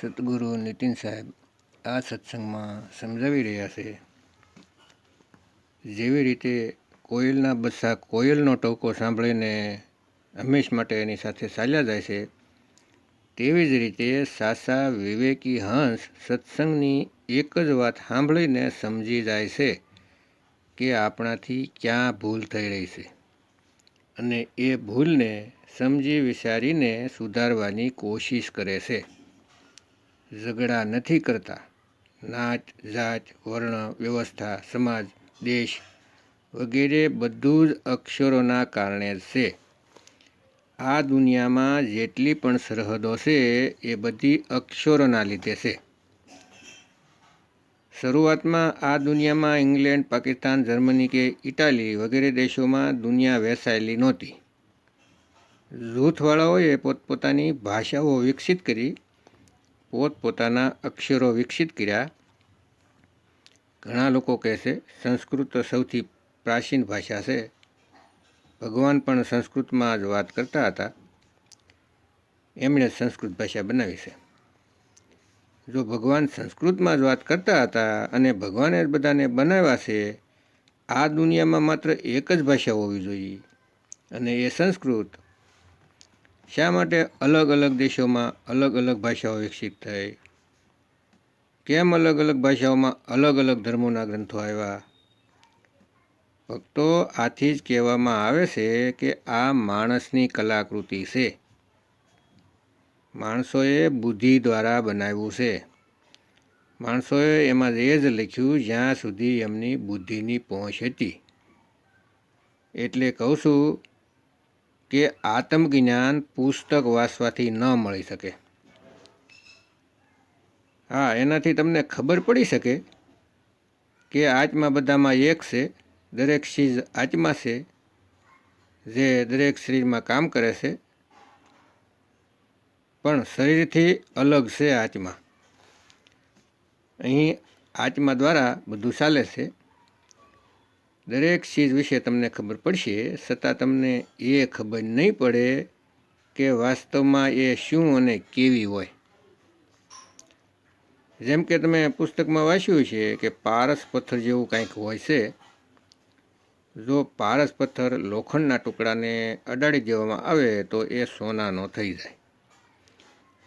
સદગુરુ નીતિન સાહેબ આ સત્સંગમાં સમજાવી રહ્યા છે. જેવી રીતે કોયલના બચ્ચા કોયલનો ટોકો સાંભળીને હંમેશ માટે એની સાથે ચાલ્યા જાય છે, તેવી જ રીતે સાસા વિવેકી હંસ સત્સંગની એક જ વાત સાંભળીને સમજી જાય છે કે આપણાથી ક્યાં ભૂલ થઈ રહી છે અને એ ભૂલને સમજી વિચારીને સુધારવાની કોશિશ કરે છે. ઝઘડા નથી કરતા. નાચ જાત વર્ણ, વ્યવસ્થા, સમાજ, દેશ વગેરે બધું જ અક્ષરોના કારણે જ છે. આ દુનિયામાં જેટલી પણ સરહદો છે એ બધી અક્ષરોના લીધે છે. શરૂઆતમાં આ દુનિયામાં ઇંગ્લેન્ડ, પાકિસ્તાન, જર્મની કે ઇટાલી વગેરે દેશોમાં દુનિયા વેસાયેલી નહોતી. જૂથવાળાઓએ પોતપોતાની ભાષાઓ વિકસિત કરી પોતપોતાના અક્ષરો વિકસિત કર્યા. ઘણા લોકો કહે છે, સંસ્કૃત સૌથી પ્રાચીન ભાષા છે. ભગવાન પણ સંસ્કૃતમાં જ વાત કરતા હતા. એમણે સંસ્કૃત ભાષા બનાવી છે. જો ભગવાન સંસ્કૃતમાં જ વાત કરતા હતા અને ભગવાને જ બધાને બનાવ્યા છે, આ દુનિયામાં માત્ર એક જ ભાષા હોવી જોઈએ. અને એ સંસ્કૃત શા માટે અલગ અલગ દેશોમાં અલગ અલગ ભાષાઓ વિકસિત થઈ? કેમ અલગ અલગ ભાષાઓમાં અલગ અલગ ધર્મોના ગ્રંથો આવ્યા? ભક્તો આથી જ કહેવામાં આવે છે કે આ માણસની કલાકૃતિ છે. માણસોએ બુદ્ધિ દ્વારા બનાવ્યું છે. માણસોએ એમાં એ જ લખ્યું, જ્યાં સુધી એમની બુદ્ધિની પહોંચ હતી. એટલે કહું છું કે આત્મજ્ઞાન પુસ્તક વાંચવાથી ન મળી શકે. હા, એનાથી તમને ખબર પડી શકે કે આત્મા બધામાં એક છે, દરેક ચીજ આત્મા છે, જે દરેક શરીરમાં કામ કરે છે, પણ શરીરથી અલગ છે આત્મા. અહીં આત્મા દ્વારા બધું ચાલે છે. દરેક ચીજ વિશે તમને ખબર પડશે, છતાં તમને એ ખબર નહીં પડે કે વાસ્તવમાં એ શું અને કેવી હોય. જેમ કે તમે પુસ્તકમાં વાંચ્યું છે કે પારસ પથ્થર જેવું કંઈક હોય છે. જો પારસ પથ્થર લોખંડના ટુકડાને અડાડી દેવામાં આવે તો એ સોનાનો થઈ જાય.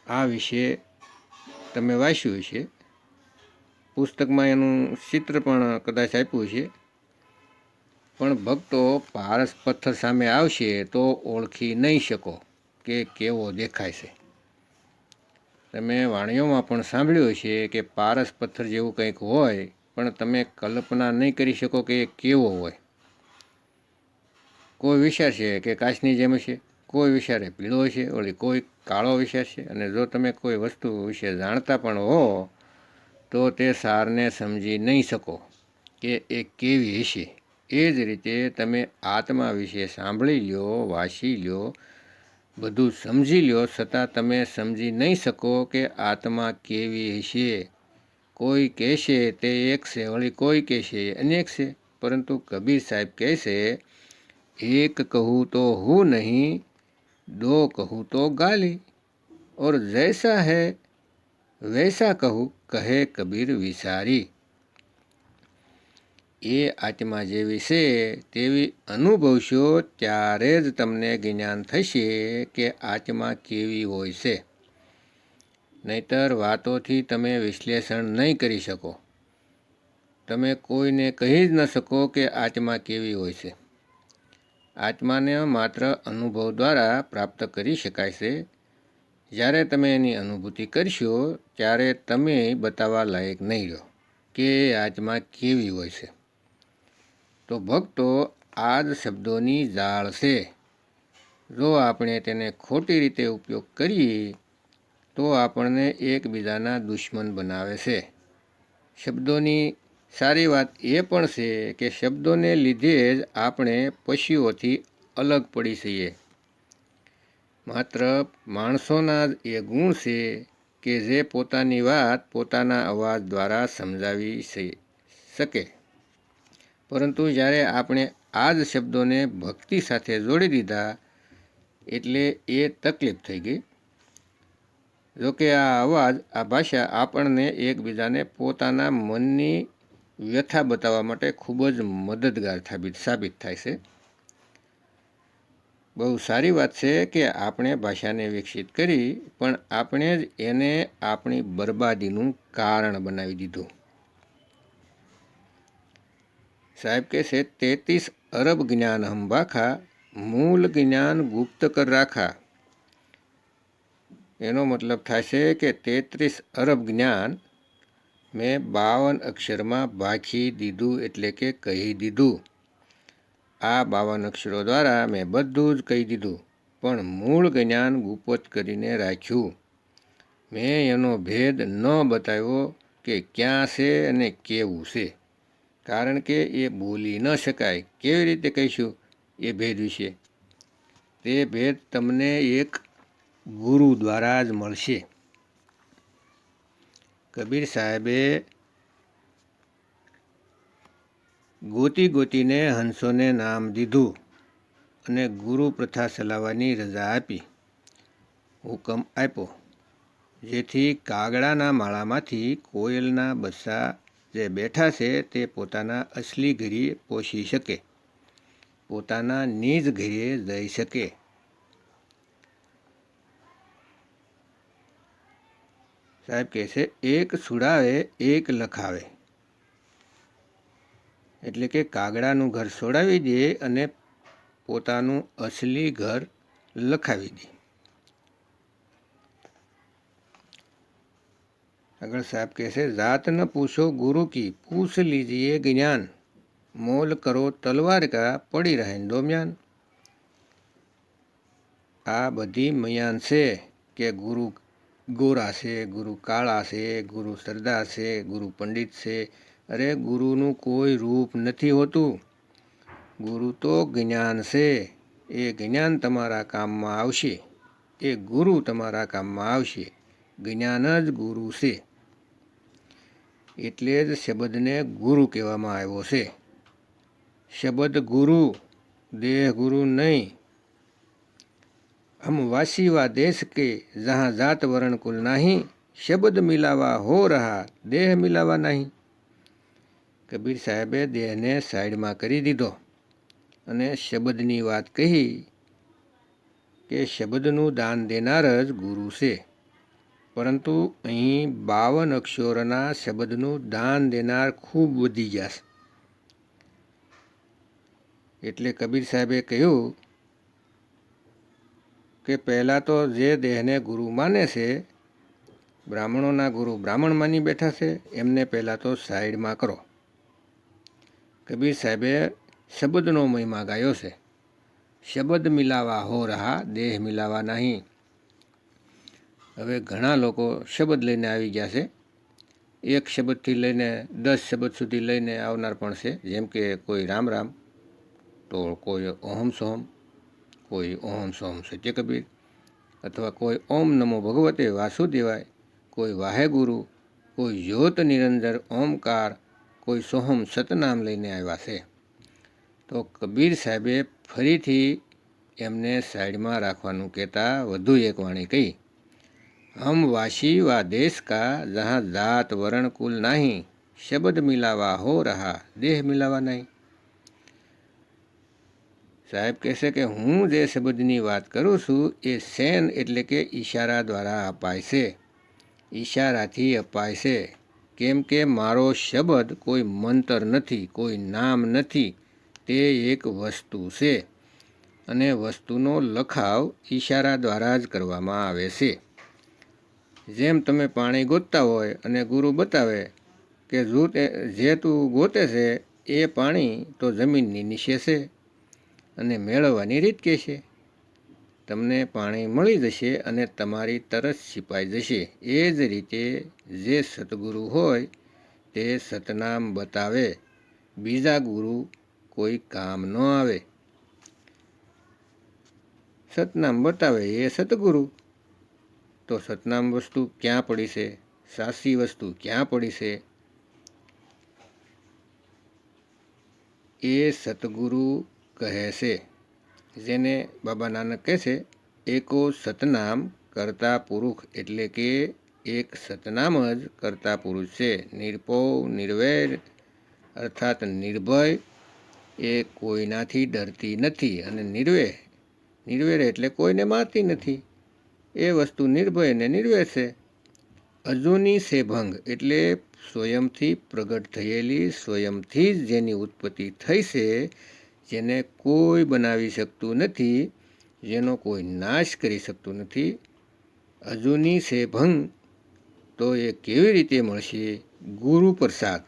આ વિશે તમે વાંચ્યું છે પુસ્તકમાં એનું ચિત્ર પણ કદાચ આપ્યું છે પણ ભક્તો પારસ પથ્થર સામે આવશે તો ઓળખી નહીં શકો કે કેવો દેખાય છે. તમે વાણીઓમાં પણ સાંભળ્યું છે કે પારસ પથ્થર જેવું કંઈક હોય, પણ તમે કલ્પના નહીં કરી શકો કે એ કેવો હોય. કોઈ વિચારશે કે કાચની જેમ છે કોઈ વિચારે પીળો છે ઓલી કોઈ કાળો વિચારશે અને જો તમે કોઈ વસ્તુ વિશે જાણતા પણ હો, તો તે સારને સમજી નહીં શકો કે એ કેવી હશે. એ જ રીતે તમે આત્મા વિશે સાંભળી લ્યો, વાંચી લ્યો, બધું સમજી લ્યો, છતાં તમે સમજી નહીં શકો કે આત્મા કેવી હશે કોઈ કહેશે તે એક છે, વળી કોઈ કહેશે અનેક છે. પરંતુ કબીર સાહેબ કહેશે, એક કહું તો હું નહીં, દો કહું તો ગાલી. ઓર જૈસા હૈ, વૈસા કહું, કહે કબીર વિચારી એ આત્મા જેવી છે, તેવી અનુભવશો ત્યારે જ તમને જ્ઞાન થશે કે આત્મા કેવી હોય છે. નહીતર વાતોથી તમે વિશ્લેષણ નહીં કરી શકો. તમે કોઈને કહી જ ન શકો કે આત્મા કેવી હોય છે. આત્માને માત્ર અનુભવ દ્વારા પ્રાપ્ત કરી શકાય છે. જ્યારે તમે એની અનુભૂતિ કરશો, ત્યારે તમે બતાવવા લાયક નહીં રહો કે આત્મા કેવી હોય છે. તો ભક્તો આ જ શબ્દોની જાળ છે. જો આપણે તેને ખોટી રીતે ઉપયોગ કરીએ, તો આપણને એકબીજાના દુશ્મન બનાવે છે. શબ્દોની સારી વાત એ પણ છે કે શબ્દોને લીધે જ આપણે પશુઓથી અલગ પડી છીએ માત્ર માણસોના જ એ ગુણ છે કે જે પોતાની વાત પોતાના અવાજ દ્વારા સમજાવી શકે. પરંતુ જ્યારે આપણે આ જ શબ્દોને ભક્તિ સાથે જોડી દીધા, એટલે એ તકલીફ થઈ ગઈ. જોકે આ અવાજ, આ ભાષા આપણને એકબીજાને પોતાના મનની વ્યથા બતાવવા માટે ખૂબ જ મદદગાર સાબિત સાબિત થાય છે. બહુ સારી વાત છે કે આપણે ભાષાને વિકસિત કરી, પણ આપણે જ એને આપણી બરબાદીનું કારણ બનાવી દીધું. સાહેબ કે છે, તેત્રીસ અરબ જ્ઞાન હંબાખા મૂળ જ્ઞાન ગુપ્ત કર રાખા. એનો મતલબ થાય છે કે તેત્રીસ અરબ જ્ઞાન મેં બાવન અક્ષરમાં ભાખી દીધું એટલે કે કહી દીધું. આ બાવન અક્ષરો દ્વારા મેં બધું જ કહી દીધું, પણ મૂળ જ્ઞાન ગુપ્ત કરીને રાખ્યું. મેં એનો ભેદ ન બતાવ્યો કે ક્યાં છે અને કેવું છે. કારણ કે એ બોલી ન શકાય. કેવી રીતે કહીશું? એ ભેદ વિશે. તે ભેદ તમને એક ગુરુ દ્વારા જ મળશે. કબીર સાહેબે ગોતી ગોતીને હંસોને નામ દીધું અને ગુરુ પ્રથા ચલાવવાની રજા આપી. હુકમ આપ્યો. જેથી કાગડાના માળામાંથી કોયલના બસ્સા જે બેઠા છે તે પોતાના અસલી ઘરે પહોંચી શકે. પોતાના નિજ ઘરે જઈ શકે. સાહેબ કહે છે, એક સુડાવે, એક લખાવે. એટલે કે કાગડાનું ઘર છોડાવી દે અને પોતાનું અસલી ઘર લખાવી દે. આગળ સાહેબ કહે છે જાત ન પૂછો ગુરુ કી પૂછ લીજીએ જ્ઞાન મોલ કરો તલવાર કા પડી રહે દોમ્યાન આ બધી મયાન છે કે ગુરુ ગોરા છે ગુરુ કાળા છે ગુરુ સરદાર છે ગુરુ પંડિત છે અરે ગુરુનું કોઈ રૂપ નથી હોતું ગુરુ તો જ્ઞાન છે એ જ્ઞાન તમારા કામમાં આવશે એ ગુરુ તમારા કામમાં આવશે જ્ઞાન જ ગુરુ છે એટલે જ શબ્દને ગુરુ કહેવામાં આવ્યો છે. શબ્દ ગુરુ, દેહ ગુરુ નહીં. હમ વાસી વા દેશ કે જહાં જાત વરણ કુલ નહીં, શબ્દ મિલાવા હો રહા, દેહ મિલાવા નહીં. કબીર સાહેબે દેહને સાઈડમાં કરી દીધો અને શબ્દની વાત કહી કે શબ્દનું દાન દેનાર જ ગુરુ છે. પરંતુ અહીં બાવન અક્ષરોના શબ્દનું દાન દેનાર ખૂબ વધી જશે. એટલે કબીર સાહેબે કહ્યું કે પહેલાં તો જે દેહને ગુરુ માને છે, બ્રાહ્મણોના ગુરુ બ્રાહ્મણ માની બેઠા છે, એમને પહેલાં તો સાઈડમાં કરો. કબીર સાહેબે શબ્દનો મહિમા ગાયો છે. શબ્દ મિલાવા હો રહા, દેહ મિલાવા નહીં. હવે ઘણા લોકો શબ્દ લઈને આવી ગયા છે. એક શબ્દથી લઈને દસ શબ્દ સુધી લઈને આવનાર પણ છે. જેમ કે કોઈ રામ રામ, તો કોઈ ઓહમ સોહમ, કોઈ ઓહમ સોહમ સત્ય કબીર, અથવા કોઈ ઓમ નમો ભગવતે વાસુદેવાય, કોઈ વાહેગુરુ કોઈ જ્યોત નિરંજર, ઓમકાર, કોઈ સોહમ સતનામ લઈને આવ્યા છે. તો કબીર સાહેબે ફરીથી એમને સાઈડમાં રાખવાનું કહેતા વધુ એક વાણી કહી. હમ વાસી વા દેશ કા જहाँ જાત વરણ કુલ નહીં શબ્દ મિલાવા હો રહા દેહ મિલાવા નહીં સાહેબ કહેશે કે હું જે શબ્દની વાત કરું છું એ સેન એટલે કે ઈશારા દ્વારા અપાય છે ઈશારાથી અપાય છે કેમ કે મારો શબ્દ કોઈ મંતર નથી કોઈ નામ નથી તે એક વસ્તુ છે અને વસ્તુનો લખાવ ઈશારા દ્વારા જ કરવામાં આવે છે જેમ તમે પાણી ગોતતા હોય અને ગુરુ બતાવે કે જે તું ગોતે છે, એ પાણી તો જમીનની નીચે છે અને મેળવવાની રીત કહે છે. તમને પાણી મળી જશે અને તમારી તરસ છીપાઈ જશે. એ જ રીતે જે સદગુરુ હોય, તે સતનામ બતાવે. બીજા ગુરુ કોઈ કામ ન આવે. સતનામ બતાવે એ સતગુરુ તો સતનામ વસ્તુ ક્યાં પડી છે? સાસી વસ્તુ ક્યાં પડી છે? એ સતગુરુ કહે છે, જેને બાબા નાનક કહે છે, એકો સતનામ કરતા પુરુષ એટલે કે એક સતનામ જ કરતા પુરુષ છે. નિર્પૌ નિર્વૈર, અર્થાત નિર્ભય, એ કોઈનાથી ડરતી નથી અને નિર્વે, નિર્વેર એટલે કોઈને મારતી નથી. એ વસ્તુ નિર્ભય ને નિર્વેશે અજુની સેભંગ એટલે સ્વયંથી પ્રગટ થયેલી, સ્વયંથી જ જેની ઉત્પત્તિ થઈ છે, જેને કોઈ બનાવી શકતું નથી, જેનો કોઈ નાશ કરી શકતું નથી. અજુની સેભંગ તો એ કેવી રીતે મળશે? ગુરુ પ્રસાદ.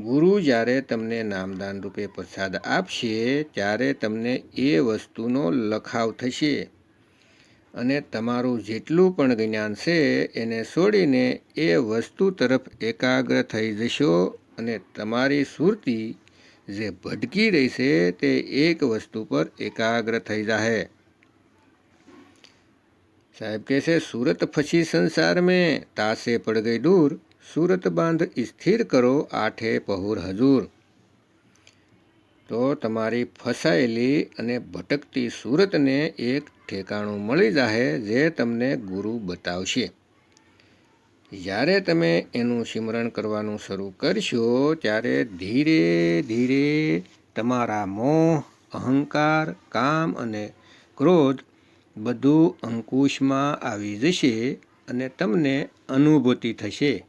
ગુરુ જ્યારે તમને નામદાન રૂપે પ્રસાદ આપશે, ત્યારે તમને એ વસ્તુનો લખાવ થશે. અને તમારું જેટલું પણ જ્ઞાન છે, એને છોડીને એ વસ્તુ તરફ એકાગ્ર થઈ જશો અને તમારી સુરતી જે ભટકી રહી છે, તે એક વસ્તુ પર એકાગ્ર થઈ જાહે. સાહેબ કહે છે, સુરત ફસી સંસાર મેં તાસે પડ ગઈ દૂર. સુરત બાંધ સ્થિર કરો, આઠે પહુર હજૂર. તો તમારી ફસાયેલી અને ભટકતી સુરતને એક ઠેકાણું મળી જાહે જે તમને ગુરુ બતાવશે. જ્યારે તમે એનું સિમરણ કરવાનું શરૂ કરશો, ત્યારે ધીરે ધીરે તમારા મોહ, અહંકાર, કામ અને ક્રોધ બધું અંકુશમાં આવી જશે અને તમને અનુભૂતિ થશે.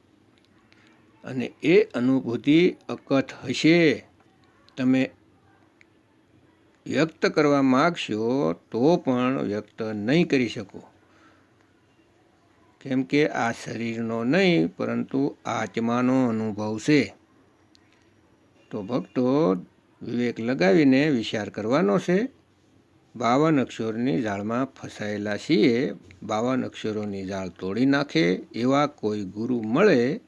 અને એ અનુભૂતિ અકથ હશે. તમે વ્યક્ત કરવા માગશો તો પણ વ્યક્ત નહીં કરી શકો. કેમ કે આ શરીરનો નહીં, પરંતુ આત્માનો અનુભવ છે. તો ભક્તો વિવેક લગાવીને વિચાર કરવાનો છે, બાવન અક્ષરોની જાળમાં ફસાયેલા છીએ, બાવન અક્ષરોની જાળ તોડી નાખે, એવા કોઈ ગુરુ મળે?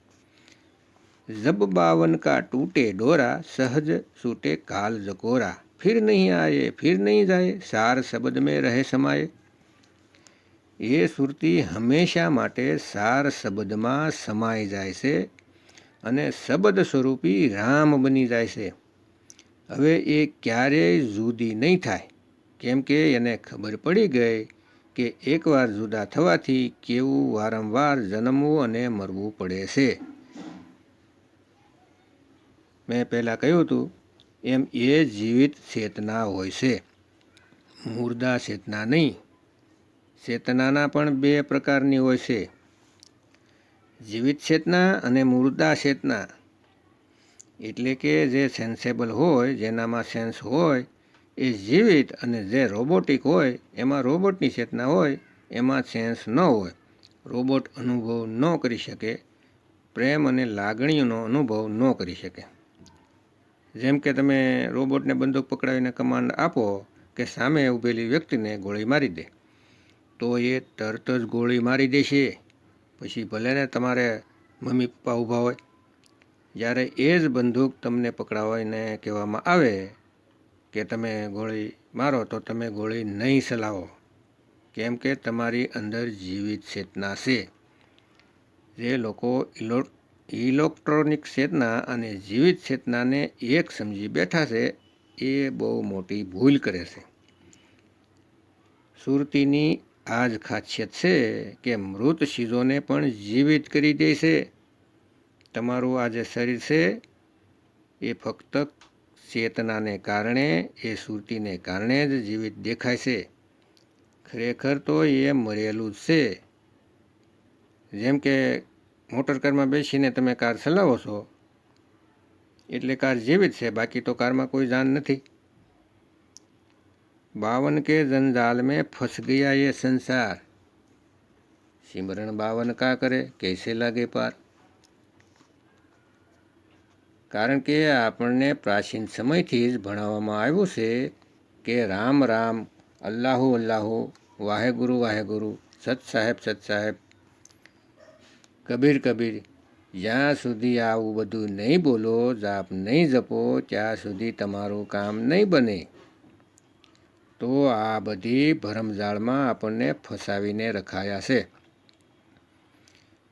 જબ બાવન કા ટૂટે ડોરા, સહજ છૂટે કાલ જકોરા. फिर नहीं आए फिर नहीं जाए સાર શબ્દ મેં રહે સમાયે એ સુરતી હંમેશા માટે સાર શબ્દમાં સમાઈ જાય છે અને શબ્દ સ્વરૂપી રામ બની જાય છે હવે એ ક્યારેય જુદી નહીં થાય કેમ કે એને ખબર પડી ગઈ કે એકવાર જુદા થવાથી કેવું વારંવાર જન્મવું અને મરવું પડે છે મેં પહેલાં કહ્યું હતું એમ એ જીવિત ચેતના હોય છે. મુર્દા ચેતના નહીં. ચેતનાના પણ બે પ્રકારની હોય છે. જીવિત ચેતના અને મુર્દા ચેતના. એટલે કે જે સેન્સેબલ હોય, જેનામાં સેન્સ હોય, એ જીવિત અને જે રોબોટિક હોય, એમાં રોબોટની ચેતના હોય, એમાં સેન્સ ન હોય. રોબોટ અનુભવ ન કરી શકે. પ્રેમ અને લાગણીઓનો અનુભવ ન કરી શકે. જેમ કે તમે રોબોટને બંદૂક પકડાવીને કમાન્ડ આપો કે સામે ઊભેલી વ્યક્તિને ગોળી મારી દે, તો એ તરત જ ગોળી મારી દેશે. પછી ભલે ને તમારે મમ્મી પપ્પા ઊભા હોય, જ્યારે એ જ બંદૂક તમને પકડાવીને કહેવામાં આવે કે તમે ગોળી મારો, તો તમે ગોળી નહીં ચલાવો. કેમ કે તમારી અંદર જીવિત ચેતના છે. જે લોકો ઇલો ઇલેક્ટ્રોનિક ચેતના અને જીવિત ચેતનાને એક સમજી બેઠા છે, એ બહુ મોટી ભૂલ કરે છે. સુરતીની આ જ ખાસિયત છે કે મૃત ચીજોને પણ જીવિત કરી દે છે. તમારું આ જે શરીર છે, એ ફક્ત ચેતનાને કારણે, એ સુરતીને કારણે જ જીવિત દેખાય છે. ખરેખર તો એ મરેલું જ છે. જેમ કે મોટર કારમાં બેસીને તમે કાર ચલાવો છો એટલે કાર જીવિત છે બાકી તો કારમાં કોઈ જાન નથી बावन के जंजाल में फंस गया ये संसार सिमरण बावन का करे कैसे લાગે પાર કારણ કે આપણને પ્રાચીન સમયથી જ ભણાવવામાં આવ્યું છે કે રામ રામ અલ્લાહુ અલ્લાહુ વાહેગુરુ વાહેગુરુ સત સાહેબ સત સાહેબ કબીર કબીર, જ્યાં સુધી આવું બધું નહીં બોલો, જાપ નહીં જપો, ત્યાં સુધી તમારું કામ નહીં બને. તો આ બધી ભરમજાળમાં આપણને ફસાવીને રખાયા છે.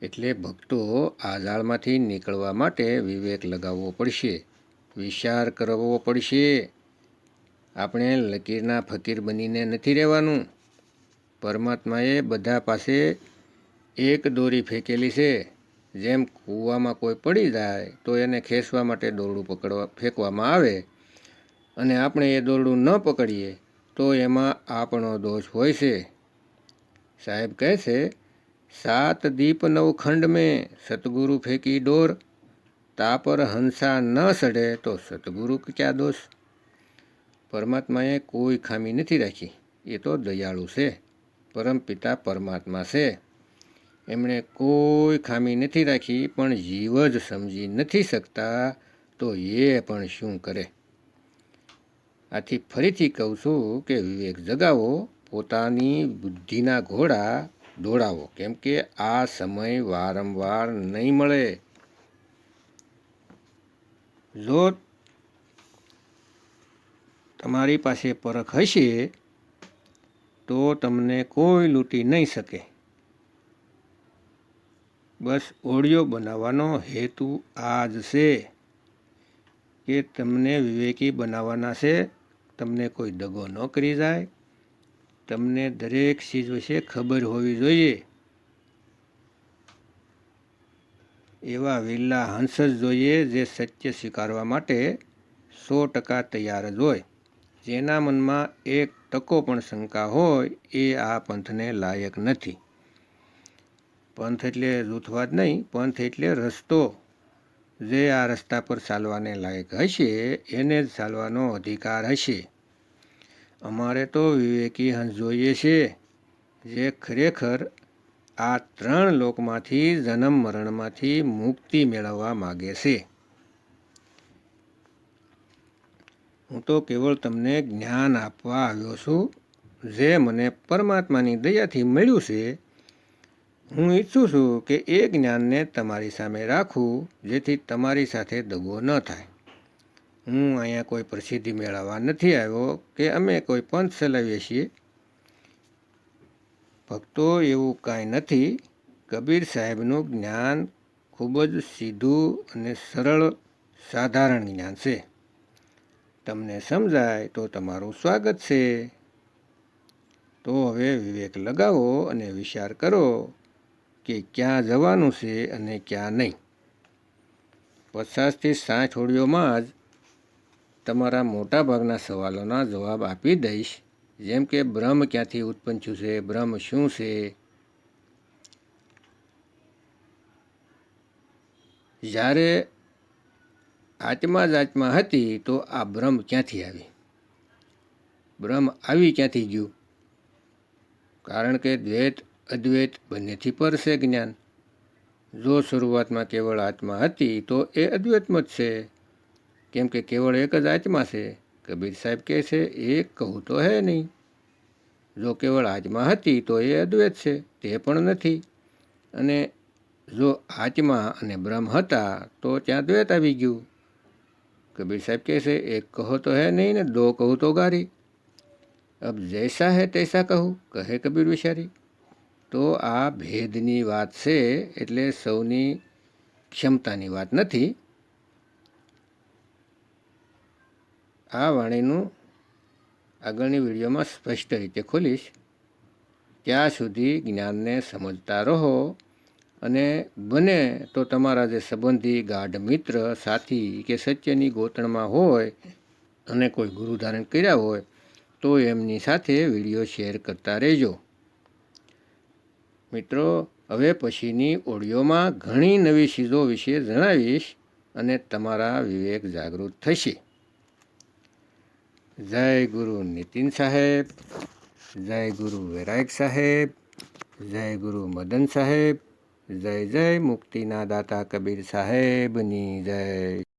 એટલે ભક્તો આ જાળમાંથી નીકળવા માટે વિવેક લગાવવો પડશે, વિચાર કરવો પડશે. આપણે લકીરના ફકીર બનીને નથી રહેવાનું. પરમાત્માએ બધા પાસે એક દોરી ફેંકેલી છે. જેમ કૂવામાં કોઈ પડી જાય, તો એને ખેંચવા માટે દોરડું પકડવા, ફેંકવામાં આવે. અને આપણે એ દોરડું ન પકડીએ, તો એમાં આપણો દોષ હોય છે. સાહેબ કહે છે, સાત દીપ નવ ખંડ મેં સતગુરુ ફેંકી ડોર તા પર હંસા ન સડે તો સતગુરુ ક્યાં દોષ? પરમાત્માએ કોઈ ખામી નથી રાખી. એ તો દયાળુ છે. પરમ પિતા પરમાત્મા છે. એમણે કોઈ ખામી નથી રાખી, પણ જીવ જ સમજી નથી શકતા, તો એ પણ શું કરે? આથી ફરીથી કહું છું કે વિવેક જગાવો, પોતાની બુદ્ધિના ઘોડા દોડાવો, કેમ કે આ સમય વારંવાર નહીં મળે. જો તમારી પાસે પરખ હશે, તો તમને કોઈ લૂંટી નહીં શકે. બસ ઓડિયો બનાવવાનો હેતુ આ જ છે કે તમને વિવેકી બનાવવાના છે, તમને કોઈ દગો ન કરી જાય, તમને દરેક ચીજ વિશે ખબર હોવી જોઈએ. એવા વિલ્લા હંસ જ જોઈએ જે સત્ય સ્વીકારવા માટે સો ટકા તૈયાર જ હોય. જેના મનમાં એક ટકો પણ શંકા હોય એ આ પંથને લાયક નથી. પંથ એટલે જૂથવાદ નહીં, પંથ એટલે રસ્તો. જે આ રસ્તા પર ચાલવાને લાયક હશે, એને જ ચાલવાનો અધિકાર હશે. અમારે તો વિવેકી હંસ જોઈએ છે, જે ખરેખર આ ત્રણ લોકમાંથી જન્મ મરણમાંથી મુક્તિ મેળવવા માગે છે. હું તો કેવળ તમને જ્ઞાન આપવા આવ્યો છું, જે મને પરમાત્માની દયાથી મળ્યું છે હું ઈચ્છું છું કે એ જ્ઞાનને તમારી સામે રાખું, જેથી તમારી સાથે દગો ન થાય. હું અહીંયા કોઈ પ્રસિદ્ધિ મેળવવા નથી આવ્યો કે અમે કોઈ પંથ ચલાવીએ છીએ. ભક્તો એવું કાંઈ નથી. કબીર સાહેબનું જ્ઞાન ખૂબ જ સીધું અને સરળ, સાધારણ જ્ઞાન છે. તમને સમજાય તો તમારું સ્વાગત છે. તો હવે વિવેક લગાવો અને વિચાર કરો. કે ક્યાં જવાનું છે અને ક્યાં નહીં. પચાસથી સાઠ ઓડિયોમાં જ તમારા મોટાભાગના સવાલોના જવાબ આપી દઈશ. જેમ કે બ્રહ્મ ક્યાંથી ઉત્પન્ન થયું છે? બ્રહ્મ શું છે? જ્યારે આત્મા જ આત્મા હતી તો આ બ્રહ્મ ક્યાંથી આવી? બ્રહ્મ આવી ક્યાંથી ગયું? કારણ કે દ્વૈત અદ્વૈત બંનેથી પર છે જ્ઞાન. જો શરૂઆતમાં કેવળ આત્મા હતી, તો એ અદ્વૈતમાં જ છે. કેમ કે કેવળ એક જ આત્મા છે? કબીર સાહેબ કહે છે એ કહું તો હે નહીં. જો કેવળ આત્મા હતી, તો એ અદ્વૈત છે, તે પણ નથી. અને જો આત્મા અને બ્રહ્મ હતા, તો ત્યાં દ્વૈત આવી ગયું. કબીર સાહેબ કહે છે, એક કહો તો હે નહીં ને દો કહું તો ગારી. અબ જૈસા હે તૈસા કહું, કહે કબીર વિચારી. તો આ ભેદની વાત છે એટલે સૌની ક્ષમતાની વાત નથી. આ વાણીનું આગળની વિડીયોમાં સ્પષ્ટ રીતે ખોલીશ. ત્યાં સુધી જ્ઞાનને સમજતા રહો અને બને તો તમારા જે સંબંધી, ગાઢ મિત્ર, સાથી કે સત્યની ગોતણમાં હોય અને કોઈ ગુરુ ધારણ કર્યા હોય તો એમની સાથે વીડિયો શેર કરતા રહેજો. મિત્રો, હવે પછીની ઓડિયોમાં ઘણી નવી ચીજો વિશે જણાવીશ અને તમારા વિવેક જાગૃત થશે. જય ગુરુ નીતિન સાહેબ, જય ગુરુ વૈરાગ સાહેબ, જય ગુરુ મદન સાહેબ, જય જય મુક્તિના દાતા કબીર સાહેબની જય.